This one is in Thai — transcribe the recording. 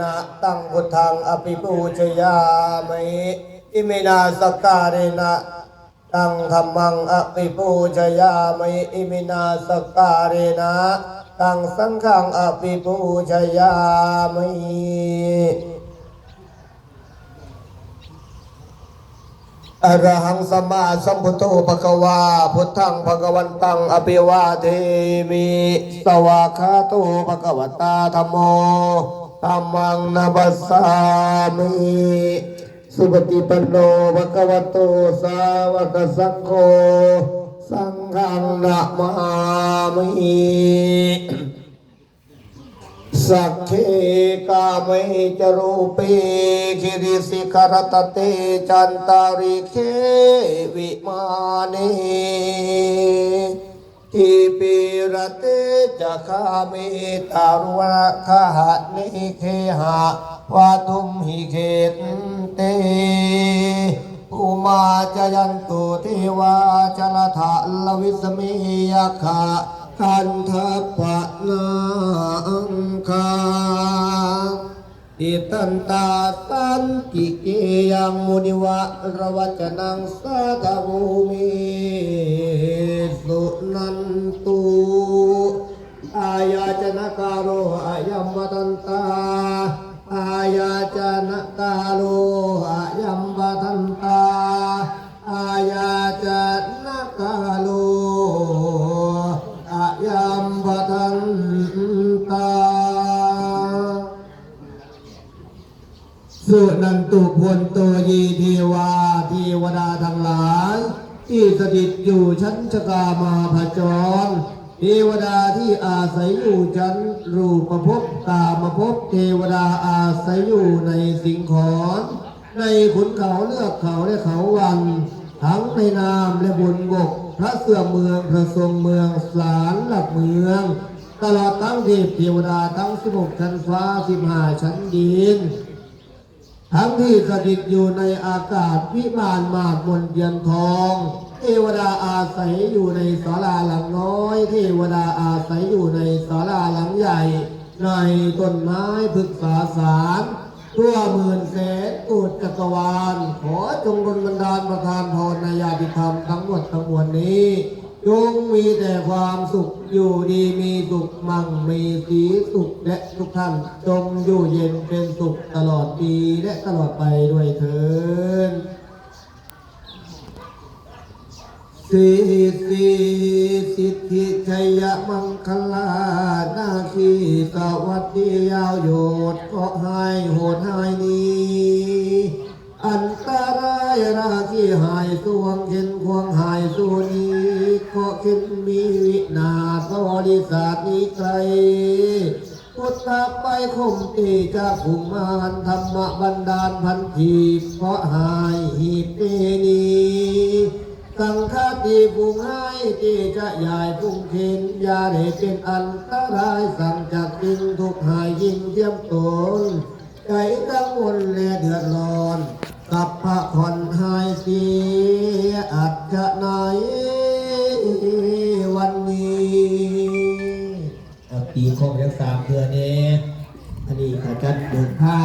นะตังพุทธังอภิปูชยามิอิมินาสกการะนะตังธรรมังอภิปูชยามิอิมินาสกการะนะตังสังฆังอภิปูชยามิอรหังสัมมาสัมพุทโธภควา พุทธังภควันตังอภิวาเทมิ สวากขาโตภควตาธรรมโม ธัมมังนับัสสามิสุปฏิปันโนภควโตสาวกสังโฆสังฆังนะมามิสักเคกาเมจรูปีคิริสิขรตเตจันตาริเควิมานี อิปิรเตจะคาเมตารุวะคหะนิเคหะวาตุมหิเขตเตอุมาจยันตุเทวาจลทะลวิสเมยขะคันทปะนาอังคา ติตันตาสันกิเกยังมุนิวะระวัจนังสัตภูมิสุนันตุอายาจนะกาโรอายัมวตันตาอายาจนะกาโร สุนันตุพลโตยีเทวาเทวดาทั้งหลายที่สถิตอยู่ชั้นชกามาผจรเทวดาที่อาศัยอยู่ชั้นรูปภพกามภพเทวดาอาศัยอยู่ในสิงขอนในขุนเขาเลือกเขาและเขาวัน ทั้งในนามและบนบก พระเสื่อมเมืองพระทรงเมืองสารหลักเมือง ตลอดทั้งเทพเทวดาทั้งสิบหกชั้นฟ้าสิบห้าชั้นดิน ทั้งที่สถิตอยู่ในอากาศวิมานมาดมนเทียนทอง เทวดาอาศัยอยู่ในศาลาหลังน้อย เทวดาอาศัยอยู่ในศาลาหลังใหญ่ ในต้นไม้พฤกษาสารทั่วหมื่นแสนอุดจักรวาล ขอจงดลบันดาลประทานพรในญาติธรรมทั้งหมดทั้งมวลนี้ จงมีแต่ความสุขอยู่ดีมีสุขมั่งมีสีสุขและทุกท่าน จงอยู่เย็นเป็นสุขตลอดปีและตลอดไปด้วยเถิดสิทธิสิทธิชัยมังคลานาคีสวัสดียาวโยดก็ให้โหดให้นี้ รายราคีหายสวงเข็นควงหายสูนีก็ขึ้นมีวินาศบริษัทนี้ไกลพุทธไปคมตีจะภูมานธรรมบันดาลพันธีเพราะหายหีบเปนีสังฆาติภูงให้ที่จะยายพุ่งเข็นยาได้เป็นอันตรายสั่งจากจริงทุกหายยิ่งเทียมตนใจกังวลและเดือดร้อน กับพระคนหายเสียอัดกะไหนวันนี้ปีคงยังสามเดือนเองอันนี้ขจัดเดินไพ่